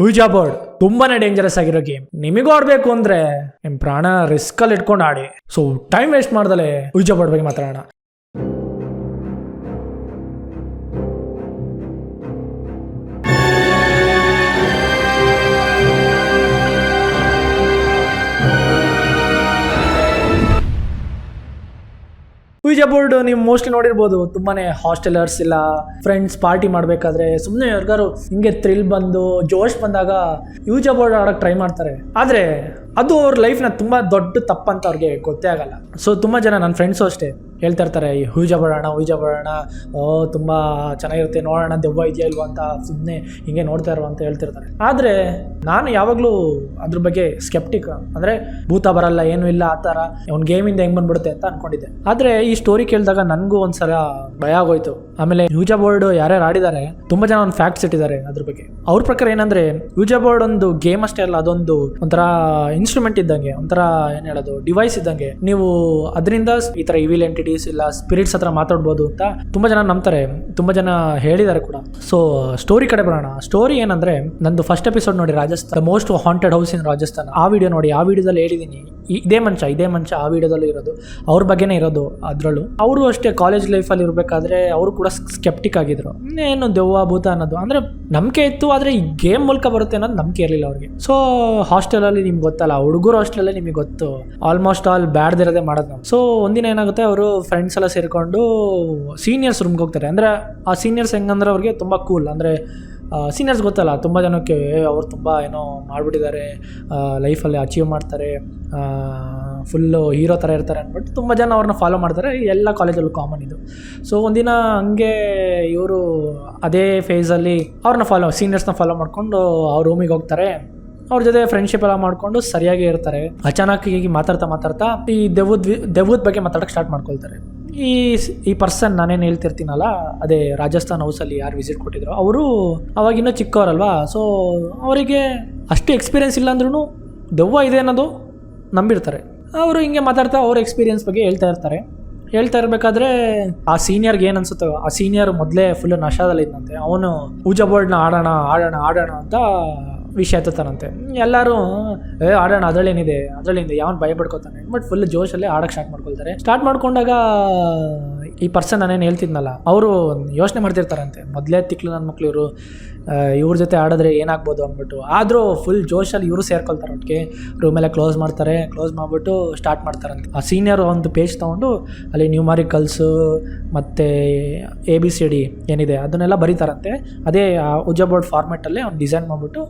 ಯೂಜಾ board ತುಂಬಾನೇ dangerous ಆಗಿರೋ game ನಿಮಗೂ ಆಡ್ಬೇಕು ಅಂದ್ರೆ ನಿಮ್ ಪ್ರಾಣ ರಿಸ್ಕ್ ಅಲ್ಲಿ ಇಟ್ಕೊಂಡು ಆಡಿ. ಸೊ ಟೈಮ್ ವೇಸ್ಟ್ ಮಾಡ್ದಲೆ ಯೂಜಾ ಬೋರ್ಡ್ ಬಗ್ಗೆ ಮಾತಾಡೋಣ. ಯೂಜಾ ಬೋರ್ಡ್ ನೀವು ಮೋಸ್ಟ್ಲಿ ನೋಡಿರ್ಬೋದು, ತುಂಬಾನೇ ಹಾಸ್ಟೆಲರ್ಸ್ ಇಲ್ಲ ಫ್ರೆಂಡ್ಸ್ ಪಾರ್ಟಿ ಮಾಡಬೇಕಾದ್ರೆ ಸುಮ್ಮನೆ ಯಾರಿಗಾರು ಹಿಂಗೆ ಥ್ರಿಲ್ ಬಂದು, ಜೋಶ್ ಬಂದಾಗ ಯೂಜಾ ಬೋರ್ಡ್ ಆಡೋಕೆ ಟ್ರೈ ಮಾಡ್ತಾರೆ. ಆದರೆ ಅದು ಅವ್ರ ಲೈಫ್ನ ತುಂಬ ದೊಡ್ಡ ತಪ್ಪಂತ ಅವ್ರಿಗೆ ಗೊತ್ತೇ ಆಗಲ್ಲ. ಸೊ ತುಂಬ ಜನ ನನ್ನ ಫ್ರೆಂಡ್ಸು ಅಷ್ಟೇ ಹೇಳ್ತಾ ಇರ್ತಾರೆ, ಈ ಹೂಜ ಬರೋಣ ಹೂಜ ಬರೋಣ, ಓ, ತುಂಬ ಚೆನ್ನಾಗಿರುತ್ತೆ, ನೋಡೋಣ, ದೆವ್ವ ಇದೆಯಾ ಇಲ್ವಾ ಅಂತ ಸುಮ್ಮನೆ ಹಿಂಗೆ ನೋಡ್ತಾ ಇರೋ ಅಂತ ಹೇಳ್ತಿರ್ತಾರೆ ಆದರೆ ನಾನು ಯಾವಾಗಲೂ ಅದ್ರ ಬಗ್ಗೆ ಸ್ಕೆಪ್ಟಿಕ್ ಅಂದರೆ ಭೂತ ಬರಲ್ಲ, ಏನೂ ಇಲ್ಲ, ಆ ಥರ ಅವ್ನ ಗೇಮಿಂದ ಹೆಂಗೆ ಬಂದ್ಬಿಡುತ್ತೆ ಅಂತ ಅನ್ಕೊಂಡಿದ್ದೆ. ಆದರೆ ಈ ಸ್ಟೋರಿ ಕೇಳಿದಾಗ ನನಗೂ ಒಂದ್ಸಲ ಭಯ ಆಗೋಯ್ತು. ಆಮೇಲೆ ಯೂಜಾ ಬೋರ್ಡ್ ಯಾರ್ಯಾರು ಆಡಿದ್ದಾರೆ, ತುಂಬ ಜನ ಒಂದು ಫ್ಯಾಕ್ಟ್ಸ್ ಇಟ್ಟಿದ್ದಾರೆ ಅದ್ರ ಬಗ್ಗೆ. ಅವ್ರ ಪ್ರಕಾರ ಏನಂದ್ರೆ ಯೂಜಾ ಬೋರ್ಡ್ ಒಂದು ಗೇಮ್ ಅಷ್ಟೇ ಅಲ್ಲ, ಅದೊಂದು ಒಂಥರ ಇನ್ಸ್ಟ್ರೂಮೆಂಟ್ ಇದ್ದಂಗೆ, ಒಂಥರ ಏನ್ ಹೇಳೋದು ಡಿವೈಸ್ ಇದ್ದಂಗೆ, ನೀವು ಅದರಿಂದ ಈ ತರ ಇವಿಲ್ ಎಂಟಿಟೀಸ್ ಇಲ್ಲ ಸ್ಪಿರಿಟ್ಸ್ ಹತ್ರ ಮಾತಾಡ್ಬೋದು ಅಂತ ತುಂಬಾ ಜನ ನಂಬ್ತಾರೆ, ತುಂಬಾ ಜನ ಹೇಳಿದ್ದಾರೆ ಕೂಡ. ಸೊ ಸ್ಟೋರಿ ಕಡೆ ಬರೋಣ. ಸ್ಟೋರಿ ಏನಂದ್ರೆ, ನಂದು ಫಸ್ಟ್ ಎಪಿಸೋಡ್ ನೋಡಿ Rajasthan most haunted house in Rajasthan. ಆ ವಿಡಿಯೋ ನೋಡಿ, ಆ ವಿಡಿಯೋದಲ್ಲಿ ಹೇಳಿದೀನಿ. ಇದೇ ಮಂಚ ಇದೇ ಮಂಚ ಆ ವಿಡಿಯೋದಲ್ಲಿ ಇರೋದು. ಅವ್ರ ಬಗ್ಗೆನೇ ಇರೋದು ಅದರಲ್ಲೂ. ಅವರು ಅಷ್ಟೇ ಕಾಲೇಜ್ ಲೈಫಲ್ಲಿ ಇರಬೇಕಾದ್ರೆ ಅವರು ಕೂಡ ಸ್ಕೆಪ್ಟಿಕ್ ಆಗಿದ್ರು. ಏನು ದೆವ್ವ, ಭೂತ ಅನ್ನೋದು. ಅಂದ್ರೆ ನಂಬಿಕೆ ಇತ್ತು, ಆದರೆ ಈ ಗೇಮ್ ಮೂಲಕ ಬರುತ್ತೆ ಅನ್ನೋದು ನಂಬಿಕೆ ಇರಲಿಲ್ಲ ಅವ್ರಿಗೆ. ಸೊ ಹಾಸ್ಟೆಲಲ್ಲಿ ನಿಮ್ಗೆ ಗೊತ್ತಲ್ಲ ಹುಡುಗರು ಹಾಸ್ಟೆಲಲ್ಲಿ ನಿಮಗೆ ಗೊತ್ತು. ಆಲ್ಮೋಸ್ಟ್ ಆಲ್ ಬ್ಯಾಡ್ದಿರೋದೇ ಮಾಡೋದು ನಾವು. ಸೊ ಒಂದಿನ ಏನಾಗುತ್ತೆ, ಅವರು ಫ್ರೆಂಡ್ಸ್ ಎಲ್ಲ ಸೇರಿಕೊಂಡು ಸೀನಿಯರ್ಸ್ ರೂಮ್ಗೆ ಹೋಗ್ತಾರೆ. ಅಂದರೆ, ಆ ಸೀನಿಯರ್ಸ್ ಹೆಂಗಂದ್ರೆ ಅವ್ರಿಗೆ ತುಂಬ ಕೂಲ್ ಅಂದರೆ ಸೀನಿಯರ್ಸ್ ಗೊತ್ತಲ್ಲ, ತುಂಬ ಜನಕ್ಕೆ ಅವ್ರು ತುಂಬ ಏನೋ ಮಾಡಿಬಿಟ್ಟಿದ್ದಾರೆ. ಲೈಫಲ್ಲಿ ಅಚೀವ್ ಮಾಡ್ತಾರೆ. ಫುಲ್ಲು ಹೀರೋ ಥರ ಇರ್ತಾರೆ ಅಂದ್ಬಿಟ್ಟು ತುಂಬ ಜನ ಅವ್ರನ್ನ ಫಾಲೋ ಮಾಡ್ತಾರೆ. ಎಲ್ಲ ಕಾಲೇಜಲ್ಲೂ ಕಾಮನ್ ಇದು. ಸೊ ಒಂದಿನ ಹಂಗೆ ಇವರು ಅದೇ ಫೇಸಲ್ಲಿ ಅವ್ರನ್ನ ಫಾಲೋ ಸೀನಿಯರ್ಸ್ನ ಫಾಲೋ ಮಾಡಿಕೊಂಡು ಅವ್ರ ರೂಮಿಗೆ ಹೋಗ್ತಾರೆ. ಅವ್ರ ಜೊತೆ ಫ್ರೆಂಡ್ಶಿಪ್ ಎಲ್ಲ ಮಾಡ್ಕೊಂಡು ಸರಿಯಾಗಿ ಇರ್ತಾರೆ. ಅಚಾನಕ್ ಹೀಗೆ ಮಾತಾಡ್ತಾ ಮಾತಾಡ್ತಾ ಈ ದೆವ್ವದ ದೆವ್ವದ ಬಗ್ಗೆ ಮಾತಾಡಕ್ಕೆ ಸ್ಟಾರ್ಟ್ ಮಾಡ್ಕೊಳ್ತಾರೆ. ಈ ಈ ಪರ್ಸನ್ ನಾನೇನು ಹೇಳ್ತಿರ್ತೀನಲ್ಲ, ಅದೇ ರಾಜಸ್ಥಾನ್ ಹೌಸಲ್ಲಿ ಯಾರು ವಿಸಿಟ್ ಕೊಟ್ಟಿದ್ರು, ಅವರು ಅವಾಗಿನ್ನೂ ಚಿಕ್ಕವರಲ್ವಾ ಸೊ ಅವರಿಗೆ ಅಷ್ಟು ಎಕ್ಸ್ಪೀರಿಯನ್ಸ್ ಇಲ್ಲ ಅಂದ್ರೂ ದೆವ್ವ ಇದೆ ಅನ್ನೋದು ನಂಬಿರ್ತಾರೆ. ಅವರು ಹಿಂಗೆ ಮಾತಾಡ್ತಾ ಅವ್ರ ಎಕ್ಸ್ಪೀರಿಯನ್ಸ್ ಬಗ್ಗೆ ಹೇಳ್ತಾ ಇರ್ತಾರೆ. ಹೇಳ್ತಾ ಇರಬೇಕಾದ್ರೆ ಆ ಸೀನಿಯರ್ಗೆ ಏನು ಅನ್ಸುತ್ತೋ, ಆ ಸೀನಿಯರ್ ಮೊದಲೇ ಫುಲ್ ನಶಾದಲ್ಲಿ ಇದ್ದಂತೆ ಅವನು ಪೂಜಾ ಬೋರ್ಡ್ನ ಆಡೋಣ ಆಡೋಣ ಆಡೋಣ ಅಂತ ವಿಷಯ ಹತ್ತುತ್ತಾರಂತೆ ಎಲ್ಲರೂ, ಏ, ಆಡೋಣ, ಅದರಲ್ಲೇನಿದೆ, ಅದರಲ್ಲಿಂದ ಯಾವನ್ ಭಯ ಪಡ್ಕೋತಾನೆ ಬಟ್ ಫುಲ್ ಜೋಶಲ್ಲೇ ಆಡಕ್ಕೆ ಸ್ಟಾರ್ಟ್ ಮಾಡ್ಕೊಳ್ತಾರೆ. ಸ್ಟಾರ್ಟ್ ಮಾಡ್ಕೊಂಡಾಗ ಈ ಪರ್ಸನ್ ನಾನೇನು ಹೇಳ್ತಿದ್ನಲ್ಲ, ಅವರು ಯೋಚನೆ ಮಾಡ್ತಿರ್ತಾರಂತೆ. ಮೊದಲೇ ತಿಕ್ಲು ನನ್ನ ಮಕ್ಳು ಇವರು ಇವ್ರ ಜೊತೆ ಆಡಿದ್ರೆ ಏನಾಗ್ಬೋದು? ಅಂದ್ಬಿಟ್ಟು. ಆದರೂ ಫುಲ್ ಜೋಶಲ್ಲಿ ಇವರು ಸೇರ್ಕೊಳ್ತಾರೆ ಒಟ್ಟಿಗೆ ರೂಮೆಲ್ಲ ಕ್ಲೋಸ್ ಮಾಡ್ತಾರೆ. ಕ್ಲೋಸ್ ಮಾಡಿಬಿಟ್ಟು ಸ್ಟಾರ್ಟ್ ಮಾಡ್ತಾರಂತೆ. ಆ ಸೀನಿಯರ್ ಒಂದು ಪೇಜ್ ತೊಗೊಂಡು ಅಲ್ಲಿ ನ್ಯೂಮಾರಿಕಲ್ಸು ಮತ್ತು ಎ ಬಿ ಸಿ ಡಿ ಏನಿದೆ, ಅದನ್ನೆಲ್ಲ ಬರೀತಾರಂತೆ. ಅದೇ ಉಜ್ಜ ಬೋರ್ಡ್ ಫಾರ್ಮೆಟಲ್ಲೇ ಅವ್ನು ಡಿಸೈನ್ ಮಾಡಿಬಿಟ್ಟು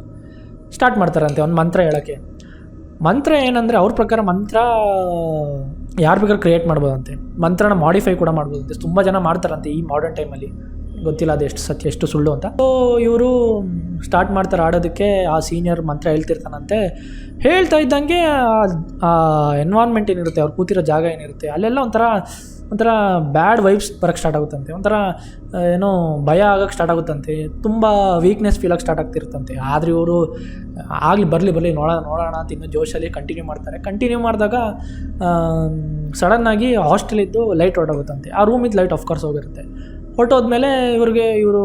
ಸ್ಟಾರ್ಟ್ ಮಾಡ್ತಾರಂತೆ ಒಂದು ಮಂತ್ರ ಹೇಳೋಕ್ಕೆ. ಮಂತ್ರ ಏನಂದರೆ ಅವ್ರ ಪ್ರಕಾರ ಮಂತ್ರ ಯಾರು ಬೇಕಾದ್ರೂ ಕ್ರಿಯೇಟ್ ಮಾಡ್ಬೋದಂತೆ. ಮಂತ್ರನ ಮಾಡಿಫೈ ಕೂಡ ಮಾಡ್ಬೋದಂತೆ. ತುಂಬ ಜನ ಮಾಡ್ತಾರಂತೆ ಈ ಮಾಡರ್ನ್ ಟೈಮಲ್ಲಿ ಗೊತ್ತಿಲ್ಲ ಅದು ಎಷ್ಟು ಸತ್ಯ, ಎಷ್ಟು ಸುಳ್ಳು ಅಂತ. ಸೊ ಇವರು ಸ್ಟಾರ್ಟ್ ಮಾಡ್ತಾರೆ ಆಡೋದಕ್ಕೆ ಆ ಸೀನಿಯರ್ ಮಂತ್ರ ಹೇಳ್ತಿರ್ತಾನಂತೆ. ಹೇಳ್ತಾ ಇದ್ದಂಗೆ ಆ ಎನ್ವಾನ್ಮೆಂಟ್ ಏನಿರುತ್ತೆ, ಅವ್ರು ಕೂತಿರೋ ಜಾಗ ಏನಿರುತ್ತೆ, ಅಲ್ಲೆಲ್ಲ ಒಂಥರ ಒಂಥರ ಬ್ಯಾಡ್ ವೈಬ್ಸ್ ಬರೋಕ್ಕೆ ಸ್ಟಾರ್ಟ್ ಆಗುತ್ತಂತೆ. ಒಂಥರ ಏನೋ ಭಯ ಆಗೋಕ್ಕೆ ಸ್ಟಾರ್ಟ್ ಆಗುತ್ತಂತೆ. ತುಂಬ ವೀಕ್ನೆಸ್ ಫೀಲ್ ಆಗಿ ಸ್ಟಾರ್ಟ್ ಆಗ್ತಿರುತ್ತಂತೆ. ಆದರೆ ಇವರು, ಆಗಲಿ ಬರಲಿ ಬರಲಿ ನೋಡ, ನೋಡೋಣ ಅಂತ ಇನ್ನೂ ಜೋಶಲ್ಲಿ ಕಂಟಿನ್ಯೂ ಮಾಡ್ತಾರೆ. ಕಂಟಿನ್ಯೂ ಮಾಡಿದಾಗ ಸಡನ್ನಾಗಿ ಹಾಸ್ಟೆಲಿದ್ದು ಲೈಟ್ ಹೊರಟೋಗುತ್ತಂತೆ ಆ ರೂಮಿದ್ದು ಲೈಟ್ ಆಫ್ಕೋರ್ಸ್ ಹೋಗಿರುತ್ತೆ. ಹೊರಟೋದ್ಮೇಲೆ ಇವ್ರಿಗೆ ಇವರು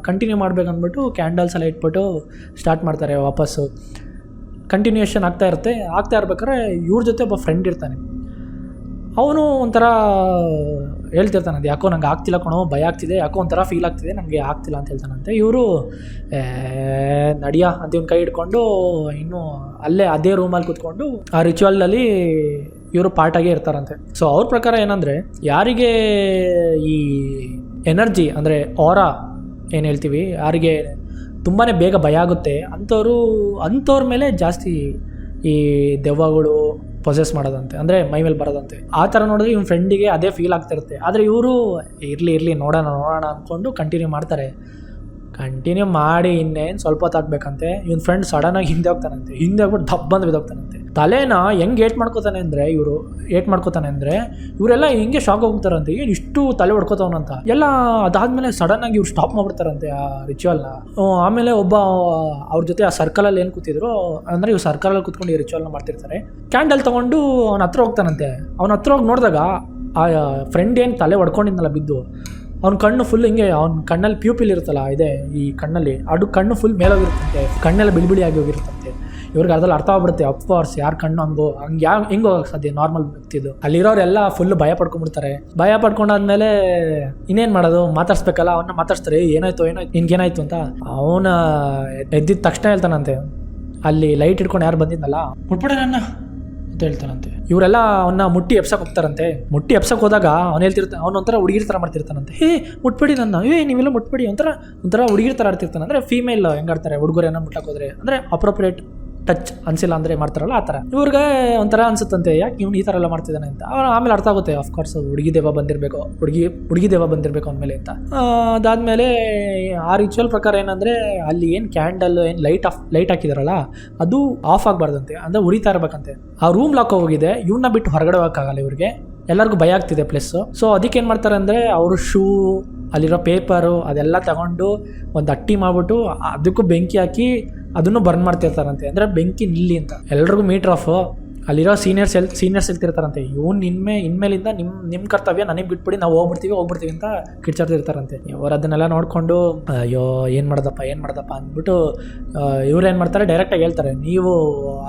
ಕಂಟಿನ್ಯೂ ಮಾಡ್ಬೇಕಂದ್ಬಿಟ್ಟು ಕ್ಯಾಂಡಲ್ಸ್ ಎಲ್ಲ ಇಟ್ಬಿಟ್ಟು ಸ್ಟಾರ್ಟ್ ಮಾಡ್ತಾರೆ ವಾಪಸ್ಸು. ಕಂಟಿನ್ಯೂಯೇಷನ್ ಆಗ್ತಾ ಇರುತ್ತೆ. ಆಗ್ತಾ ಇರ್ಬೇಕಾದ್ರೆ ಇವ್ರ ಜೊತೆ ಒಬ್ಬ ಫ್ರೆಂಡ್ ಇರ್ತಾನೆ. ಅವನು ಒಂಥರ ಹೇಳ್ತಿರ್ತಾನೆ, ಅದು ಯಾಕೋ ನಂಗೆ ಆಗ್ತಿಲ್ಲ ಕಣೋ, ಭಯ ಆಗ್ತಿದೆ, ಯಾಕೋ ಒಂಥರ ಫೀಲ್ ಆಗ್ತಿದೆ ನನಗೆ ಆಗ್ತಿಲ್ಲ ಅಂತ ಹೇಳ್ತಾನಂತೆ. ಇವರು ನಡಿಯ ಅಂತ ಇವ್ನ ಕೈ ಹಿಡ್ಕೊಂಡು ಇನ್ನೂ ಅಲ್ಲೇ ಅದೇ ರೂಮಲ್ಲಿ ಕೂತ್ಕೊಂಡು ಆ ರಿಚುವಲ್ನಲ್ಲಿ ಇವರು ಪಾರ್ಟಾಗೇ ಇರ್ತಾರಂತೆ. ಸೊ ಅವ್ರ ಪ್ರಕಾರ ಏನಂದರೆ, ಯಾರಿಗೆ ಈ ಎನರ್ಜಿ ಅಂದರೆ ಆರ ಏನು ಹೇಳ್ತೀವಿ, ಯಾರಿಗೆ ತುಂಬಾ ಬೇಗ ಭಯ ಆಗುತ್ತೆ, ಅಂಥವ್ರು, ಅಂಥವ್ರ ಮೇಲೆ ಜಾಸ್ತಿ ಈ ದೆವ್ವಗಳು ಪೊಸೆಸ್ ಮಾಡೋದಂತೆ, ಅಂದರೆ ಮೈ ಮೇಲೆ ಬರೋದಂತೆ. ಆ ಥರ ನೋಡಿದ್ರೆ ಇವ್ನ ಫ್ರೆಂಡಿಗೆ ಅದೇ ಫೀಲ್ ಆಗ್ತಿರುತ್ತೆ. ಆದರೆ ಇವರು, ಇರಲಿ ಇರಲಿ, ನೋಡೋಣ ನೋಡೋಣ ಅಂದ್ಕೊಂಡು ಕಂಟಿನ್ಯೂ ಮಾಡ್ತಾರೆ. ಕಂಟಿನ್ಯೂ ಮಾಡಿ ಇನ್ನೇನು ಸ್ವಲ್ಪ ಹೊತ್ತಾಗ್ಬೇಕಂತೆ ಇವ್ನ ಫ್ರೆಂಡ್ ಸಡನ್ನಾಗಿ ಹಿಂದೆ ಹೋಗ್ತಾನಂತೆ. ಹಿಂದೆ ಹೋಗ್ಬಿಟ್ಟು ದಪ್ಪ ಬಂದು ಬಿದ್ದೋಗ್ತಾನಂತೆ. ತಲೆನ ಹೆಂಗೆ ಏಟ್ ಮಾಡ್ಕೋತಾನೆ ಅಂದರೆ ಇವರು, ಏಟ್ ಮಾಡ್ಕೋತಾನೆ ಅಂದರೆ ಇವರೆಲ್ಲ ಹಿಂಗೆ ಶಾಕ್ ಹೋಗ್ತಾರಂತೆ. ಏನು ಇಷ್ಟು ತಲೆ ಹೊಡ್ಕೋತಾವನಂತ ಎಲ್ಲ ಅದಾದ್ಮೇಲೆ ಸಡನ್ ಆಗಿ ಇವ್ರು ಸ್ಟಾಪ್ ಮಾಡ್ಬಿಡ್ತಾರಂತೆ ಆ ರಿಚುವಲ್ನ ಆಮೇಲೆ ಒಬ್ಬ, ಅವ್ರ ಜೊತೆ ಆ ಸರ್ಕಲಲ್ಲಿ ಏನು ಕೂತಿದ್ರು, ಅಂದರೆ ಇವ್ರು ಸರ್ಕಲಲ್ಲಿ ಕೂತ್ಕೊಂಡು ಈ ರಿಚುವಲ್ನ ಮಾಡ್ತಿರ್ತಾರೆ. ಕ್ಯಾಂಡಲ್ ತೊಗೊಂಡು ಅವ್ನ ಹತ್ರ ಹೋಗ್ತಾನಂತೆ. ಅವ್ನ ಹತ್ರ ಹೋಗಿ ನೋಡಿದಾಗ ಆ ಫ್ರೆಂಡ್ ಏನು ತಲೆ ಹೊಡ್ಕೊಂಡಿದ್ನಲ್ಲ ಬಿದ್ದು ಅವ್ನ ಕಣ್ಣು ಫುಲ್ ಹಿಂಗೆ ಅವ್ನ ಕಣ್ಣಲ್ಲಿ ಪ್ಯೂಪಿಲ್ ಇರುತ್ತಲ್ಲ ಇದೆ ಈ ಕಣ್ಣಲ್ಲಿ ಅದು ಕಣ್ಣು ಫುಲ್ ಮೇಲೋಗಿರುತ್ತಂತೆ ಕಣ್ಣೆಲ್ಲ ಬಿಳಿ ಬಿಳಿ ಆಗಿ ಹೋಗಿರುತ್ತಂತೆ. ಇವ್ರಿಗೆ ಅದ್ರಲ್ಲಿ ಅರ್ಥ ಆಗ್ಬಿಡುತ್ತೆ ಅಫ್ಕೋರ್ಸ್ ಯಾರು ಕಣ್ಣು ಹಂಗೋ ಹಂಗೆ ಯಾವ ಹೆಂಗೆ ಹೋಗಕ್ಕೆ ಸಾಧ್ಯ ನಾರ್ಮಲ್ ವ್ಯಕ್ತಿದು ಅಲ್ಲಿರೋರೆಲ್ಲ ಫುಲ್ ಭಯ ಪಡ್ಕೊಂಡ್ಬಿಡ್ತಾರೆ. ಭಯ ಪಡ್ಕೊಂಡಾದ್ಮೇಲೆ ಇನ್ನೇನು ಮಾಡೋದು? ಮಾತಾಡ್ಸ್ಬೇಕಲ್ಲ ಅವನ್ನ ಮಾತಾಡ್ಸ್ತಾರೆ "ಏ, ಏನಾಯ್ತು ಏನಾಯ್ತು ನಿನ್ಗೇನಾಯ್ತು ಅಂತ? ಅವನ ಎದ್ದಿದ ತಕ್ಷಣ ಹೇಳ್ತಾನಂತೆ ಅಲ್ಲಿ ಲೈಟ್ ಇಟ್ಕೊಂಡು ಯಾರು ಬಂದಿದ್ನಲ್ಲ? ಮುಟ್ಬಿಡೆ ನನ್ನ. ಅಂತ ಹೇಳ್ತಾನಂತೆ. ಇವರೆಲ್ಲ ಅವನ್ನ ಮುಟ್ಟಿ ಎಪ್ಸಕ್ ಹೋಗ್ತಾರಂತೆ. ಮುಟ್ಟಿ ಎಪ್ಸಕ್ ಹೋದಾಗ ಅವ್ನು ಹೇಳ್ತಿರ್ತಾನೆ ಅವ್ನು ಒಂಥರ ಹುಡುಗಿರ್ ಥರ ಮಾಡ್ತಿರ್ತಾನಂತೆ. ಹೇ, ಮುಟ್ಬೇಡಿ ನನ್ನ. ಏ, ನೀವೆಲ್ಲ ಮುಟ್ಬೇಡಿ. ಒಂಥರ ಒಂಥರ ಹುಡುಗಿರ್ ಥರ ಆಡ್ತಿರ್ತಾನೆ ಅಂದರೆ ಫೀಮೇಲ್ ಹೆಂಗಾಡ್ತಾರೆ ಹುಡುಗರೇನ ಮುಟ್ಟಕ್ಕೆ ಹೋದ್ರೆ. ಅಂದರೆ ಅಪ್ರೋಪ್ರಿಯೇಟ್ ಟಚ್ ಅನ್ಸಿಲ್ಲ ಅಂದರೆ ಮಾಡ್ತಾರಲ್ಲ ಆ ಥರ. ಇವ್ರಿಗೆ ಒಂಥರ ಅನ್ಸುತ್ತಂತೆ, ಯಾಕೆ ಇವ್ನು ಈ ಥರ ಎಲ್ಲ ಮಾಡ್ತಿದ್ದಾನೆ ಅಂತ. ಆಮೇಲೆ ಅರ್ಥ ಆಗುತ್ತೆ ಅಫ್ಕೋರ್ಸ್ ಹುಡುಗಿ ದೇವ ಬಂದಿರಬೇಕು, ಹುಡುಗಿ ಹುಡುಗಿ ದೇವ ಬಂದಿರಬೇಕು ಅಂದಮೇಲೆ ಅಂತ. ಅದಾದ್ಮೇಲೆ ಆ ರಿಚುವಲ್ ಪ್ರಕಾರ ಏನಂದರೆ ಅಲ್ಲಿ ಏನು ಕ್ಯಾಂಡಲ್ ಏನು ಲೈಟ್ ಆಫ್ ಲೈಟ್ ಹಾಕಿದಾರಲ್ಲ, ಅದು ಆಫ್ ಆಗಬಾರ್ದಂತೆ, ಅಂದರೆ ಉರಿತಾ ಇರ್ಬೇಕಂತೆ. ಆ ರೂಮ್ ಲಾಕ್ ಹೋಗಿದೆ ಇವನ್ನ ಬಿಟ್ಟು ಹೊರಗಡೆ ಹೋಗೋಕ್ಕಾಗಲ್ಲ ಇವ್ರಿಗೆ. ಎಲ್ಲರಿಗೂ ಭಯ ಆಗ್ತಿದೆ ಪ್ಲಸ್ ಸೊ ಅದಕ್ಕೆ ಏನು ಮಾಡ್ತಾರೆ ಅಂದರೆ ಅವರು ಶೂ ಅಲ್ಲಿರೋ ಪೇಪರು ಅದೆಲ್ಲ ತಗೊಂಡು ಒಂದು ಅಟ್ಟಿ ಮಾಡಿಬಿಟ್ಟು ಅದಕ್ಕೂ ಬೆಂಕಿ ಹಾಕಿ ಅದನ್ನು ಬರ್ನ್ ಮಾಡ್ತಿರ್ತಾರಂತೆ. ಅಂದರೆ ಬೆಂಕಿ ನಿಲ್ಲಿ ಅಂತ. ಎಲ್ರಿಗೂ ಮೀಟ್ರ್ ಆಫ್ ಅಲ್ಲಿರೋ ಸೀನಿಯರ್ಸ್ ಎಲ್ ಸೀನಿಯರ್ಸ್ ಹೇಳ್ತಿರ್ತಾರಂತೆ ಇವ್ನು ನಿನ್ಮೇ ಇನ್ಮೇಲಿಂದ ನಿಮ್ಮ ನಿಮ್ಮ ಕರ್ತವ್ಯ ನನಗೆ ಬಿಟ್ಬಿಡಿ, ನಾವು ಹೋಗ್ಬಿಡ್ತೀವಿ ಹೋಗ್ಬಿಡ್ತೀವಿ ಅಂತ ಕಿಡ್ಚಾಡ್ತಿರ್ತಾರಂತೆ ಅವ್ರು ಅದನ್ನೆಲ್ಲ ನೋಡಿಕೊಂಡು, ಅಯ್ಯೋ, ಏನು ಮಾಡ್ದಪ್ಪ ಏನು ಮಾಡ್ದಪ್ಪ ಅಂದ್ಬಿಟ್ಟು ಇವ್ರು ಏನು ಮಾಡ್ತಾರೆ ಡೈರೆಕ್ಟಾಗಿ ಹೇಳ್ತಾರೆ, ನೀವು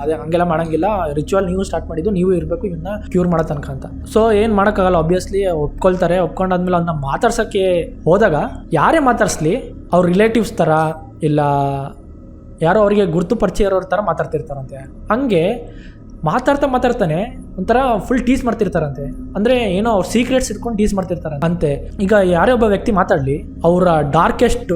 ಅದೇ ಹಂಗೆಲ್ಲ ಮಾಡಂಗಿಲ್ಲ ರಿಚುವಲ್ ನೀವು ಸ್ಟಾರ್ಟ್ ಮಾಡಿದ್ದು, ನೀವು ಇರಬೇಕು ಇವನ್ನ ಕ್ಯೂರ್ ಮಾಡೋ ತನಕ ಅಂತ. ಸೊ ಏನು ಮಾಡೋಕ್ಕಾಗಲ್ಲ ಆಬ್ವಿಯಸ್ಲಿ ಒಪ್ಕೊಳ್ತಾರೆ, ಒಪ್ಕೊಂಡಾದ್ಮೇಲೆ ಅವ್ನ ಮಾತಾಡ್ಸೋಕ್ಕೆ ಹೋದಾಗ, ಯಾರೇ ಮಾತಾಡಿಸ್ಲಿ, ಅವ್ರ ರಿಲೇಟಿವ್ಸ್ ಥರ ಇಲ್ಲ ಯಾರೋ ಅವರಿಗೆ ಗುರುತು ಪರಿಚಯ ಇರೋರ ಥರ ಮಾತಾಡ್ತಿರ್ತಾರಂತೆ. ಹಂಗೆ ಮಾತಾಡ್ತಾ ಮಾತಾಡ್ತಾನೆ ಒಂಥರ ಫುಲ್ ಟೀಸ್ ಮಾಡ್ತಿರ್ತಾರಂತೆ. ಅಂದರೆ ಏನೋ ಅವ್ರ ಸೀಕ್ರೆಟ್ಸ್ ಇಟ್ಕೊಂಡು ಟೀಸ್ ಮಾಡ್ತಿರ್ತಾರಂತೆ. ಅಂತೆ, ಈಗ ಯಾರೇ ಒಬ್ಬ ವ್ಯಕ್ತಿ ಮಾತಾಡಲಿ, ಅವರ ಡಾರ್ಕೆಸ್ಟ್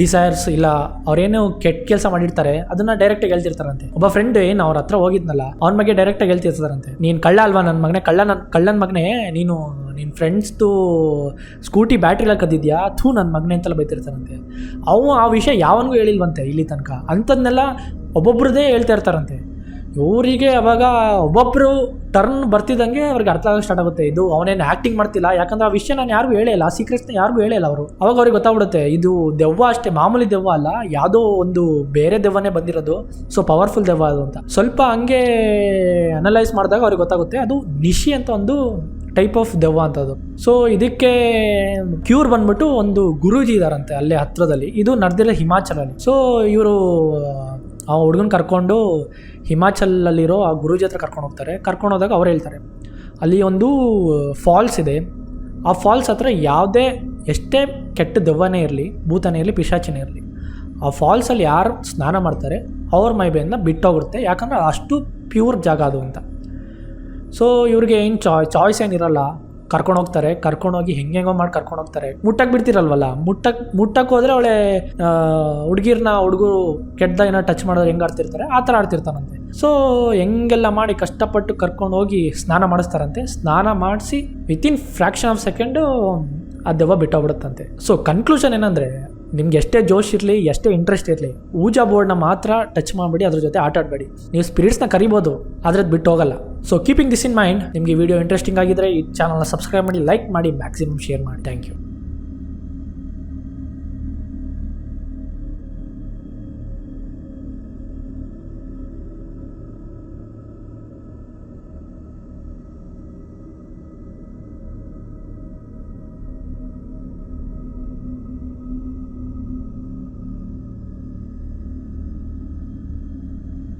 ಡಿಸೈರ್ಸ್ ಇಲ್ಲ ಅವ್ರೇನು ಕೆಟ್ಟ ಕೆಲಸ ಮಾಡಿರ್ತಾರೆ, ಅದನ್ನ ಡೈರೆಕ್ಟಾಗಿ ಹೇಳ್ತಿರ್ತಾರಂತೆ. ಒಬ್ಬ ಫ್ರೆಂಡ್ ಏನು ಅವ್ರ ಹತ್ರ ಹೋಗಿದ್ನಲ್ಲ, ಅವ್ನ ಬಗ್ಗೆ ಡೈರೆಕ್ಟಾಗಿ ಹೇಳ್ತಿರ್ತಾರಂತೆ. ನೀನು ಕಳ್ಳ ಅಲ್ವಾ ನನ್ನ ಮಗನೇ? ಕಳ್ಳ ನನ್ನ ಕಳ್ಳನ ಮಗನೇ, ನೀನು ನಿನ್ನ ಫ್ರೆಂಡ್ಸ್ದು ಸ್ಕೂಟಿ ಬ್ಯಾಟ್ರಿ ಎಲ್ಲ ಕದ್ದಿದ್ಯಾ? ಥೂ ನನ್ನ ಮಗನೇ ಅಂತೆಲ್ಲ ಬೈತಿರ್ತಾರಂತೆ. ಅವು ಆ ವಿಷಯ ಯಾವನಿಗೂ ಹೇಳಿಲ್ವಂತೆ ಇಲ್ಲಿ ತನಕ. ಅಂಥದ್ನೆಲ್ಲ ಒಬ್ಬೊಬ್ರದೇ ಹೇಳ್ತಾ ಇರ್ತಾರಂತೆ. ಇವರಿಗೆ ಅವಾಗ ಒಬ್ಬೊಬ್ಬರು ಟರ್ನ್ ಬರ್ತಿದ್ದಂಗೆ ಅವ್ರಿಗೆ ಅರ್ಥ ಆಗೋಕ್ಕೆ ಸ್ಟಾರ್ಟ್ ಆಗುತ್ತೆ. ಇದು ಅವನೇನು ಆ್ಯಕ್ಟಿಂಗ್ ಮಾಡ್ತಿಲ್ಲ. ಯಾಕಂದ್ರೆ ಆ ವಿಷಯ ನಾನು ಯಾರಿಗೂ ಹೇಳಿಲ್ಲ ಆ ಸೀಕ್ರೆಟ್ಸ್ನ ಯಾರಿಗೂ ಹೇಳಿಲ್ಲ ಅವರು. ಅವಾಗ ಅವ್ರಿಗೆ ಗೊತ್ತಾಗ್ಬಿಡುತ್ತೆ, ಇದು ದೆವ್ವ ಅಷ್ಟೇ, ಮಾಮೂಲಿ ದೆವ್ವ ಅಲ್ಲ. ಯಾವುದೋ ಒಂದು ಬೇರೆ ದೆವ್ವನೇ ಬಂದಿರೋದು. ಸೊ ಪವರ್ಫುಲ್ ದೆವ್ವ ಅದು ಅಂತ. ಸ್ವಲ್ಪ ಹಂಗೆ ಅನಲೈಸ್ ಮಾಡಿದಾಗ ಅವ್ರಿಗೆ ಗೊತ್ತಾಗುತ್ತೆ, ಅದು ನಿಶಿ ಅಂತ ಒಂದು ಟೈಪ್ ಆಫ್ ದೆವ್ವ ಅದು. ಸೊ ಇದಕ್ಕೆ ಕ್ಯೂರ್ ಬಂದ್ಬಿಟ್ಟು ಒಂದು ಗುರೂಜಿ ಇದಾರಂತೆ, ಅಲ್ಲೇ ಹತ್ರದಲ್ಲಿ. ಇದು ನಡೆದಿರೋ ಹಿಮಾಚಲಲ್ಲಿ. ಸೊ ಇವರು ಆ ಹುಡುಗನ ಕರ್ಕೊಂಡು ಹಿಮಾಚಲಲ್ಲಿರೋ ಆ ಗುರುಜಿ ಹತ್ರ ಕರ್ಕೊಂಡು ಹೋಗ್ತಾರೆ. ಕರ್ಕೊಂಡು ಹೋದಾಗ ಅವ್ರು ಹೇಳ್ತಾರೆ, ಅಲ್ಲಿ ಒಂದು ಫಾಲ್ಸ್ ಇದೆ. ಆ ಫಾಲ್ಸ್ ಹತ್ರ ಯಾವುದೇ, ಎಷ್ಟೇ ಕೆಟ್ಟ ದೆವ್ವನೇ ಇರಲಿ, ಭೂತನೇ ಇರಲಿ, ಪಿಶಾಚಿನೇ ಇರಲಿ, ಆ ಫಾಲ್ಸಲ್ಲಿ ಯಾರು ಸ್ನಾನ ಮಾಡ್ತಾರೆ, ಅವ್ರ ಮೈಬೆಯಿಂದ ಬಿಟ್ಟೋಗುತ್ತೆ. ಯಾಕಂದರೆ ಅಷ್ಟು ಪ್ಯೂರ್ ಜಾಗ ಅದು ಅಂತ. ಸೊ ಇವ್ರಿಗೆ ಏನು ಚಾಯ್ ಚಾಯ್ಸ್ ಏನಿರಲ್ಲ. ಕರ್ಕೊಂಡು ಹೋಗ್ತಾರೆ ಕರ್ಕೊಂಡೋಗಿ ಹೆಂಗೆಂಗೋ ಮಾಡಿ ಕರ್ಕೊಂಡು ಹೋಗ್ತಾರೆ. ಮುಟ್ಟಕ್ಕೆ ಬಿಡ್ತಿರಲ್ವಲ್ಲ? ಮುಟ್ಟಕ್ಕೆ ಮುಟ್ಟಕ್ಕೆ ಹೋದ್ರೆ ಅವಳೆ ಹುಡುಗಿರ್ನ ಹುಡುಗರು ಕೆಟ್ಟದ ಏನೋ ಟಚ್ ಮಾಡೋರು ಹೆಂಗೆ ಆಡ್ತಿರ್ತಾರೆ? ಆ ಥರ ಆಡ್ತಿರ್ತಾರಂತೆ ಸೊ ಹೆಂಗೆಲ್ಲ ಮಾಡಿ ಕಷ್ಟಪಟ್ಟು ಕರ್ಕೊಂಡು ಹೋಗಿ ಸ್ನಾನ ಮಾಡಿಸ್ತಾರಂತೆ. ಸ್ನಾನ ಮಾಡಿಸಿ ವಿತಿನ್ ಫ್ರ್ಯಾಕ್ಷನ್ ಆಫ್ ಸೆಕೆಂಡು ಆ ದೆವ್ವ ಬಿಟ್ಟೋಗ್ಬಿಡುತ್ತಂತೆ. ಸೊ ಕನ್ಕ್ಲೂಷನ್ ಏನಂದರೆ ನಿಮ್ಗೆ ಎಷ್ಟೇ ಜೋಶ್ ಇರಲಿ, ಎಷ್ಟೇ ಇಂಟ್ರೆಸ್ಟ್ ಇರಲಿ, ಊಜಾ ಬೋರ್ಡ್ನ ಮಾತ್ರ ಟಚ್ ಮಾಡಿಬಿಡಿ, ಅದ್ರ ಜೊತೆ ಆಟ ಆಡಬೇಡಿ. ನೀವು ಸ್ಪಿರಿಟ್ಸ್ನ ಕರಿಬೋದು ಆದರೆ ಅದು ಬಿಟ್ಟು ಹೋಗಲ್ಲ. So keeping this in mind ನಿಮಗೆ ವಿಡಿಯೋ ಇಂಟ್ರೆಸ್ಟಿಂಗ್ ಆಗಿದ್ರೆ ಈ ಚಾನಲ್ನ ಸಬ್ಸ್ಕ್ರೈಬ್ ಮಾಡಿ ಲೈಕ್ ಮಾಡಿ ಮ್ಯಾಕ್ಸಿಮಮ್ ಶೇರ್ ಮಾಡಿ. Thank you